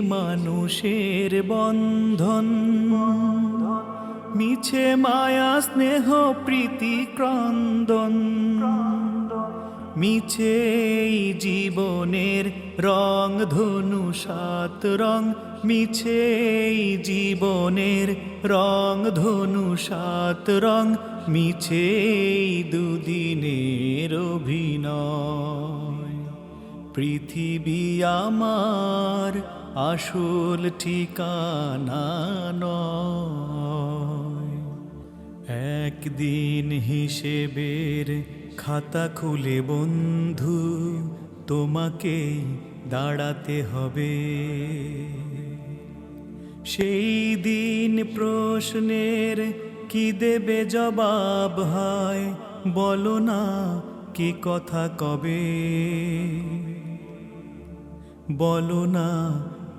মানুষের বন্ধন। মিছে মায়া, স্নেহ, প্রীতি, ক্রন্দন। মিছে জীবনের রং, ধনু, সাত রং। মিছে জীবনের রং, ধনু, সাত রং। মিছে দুদিনের অভিনয়। পৃথিবী আমার আসল ঠিকানা নয়। একদিন হিসেবের খাতা খুলে বন্ধু, তোমাকে দাঁড়াতে হবে। সেই দিন প্রশ্নের কি দেবে জবাব হয়, বলো না কি কথা কবে। বলো না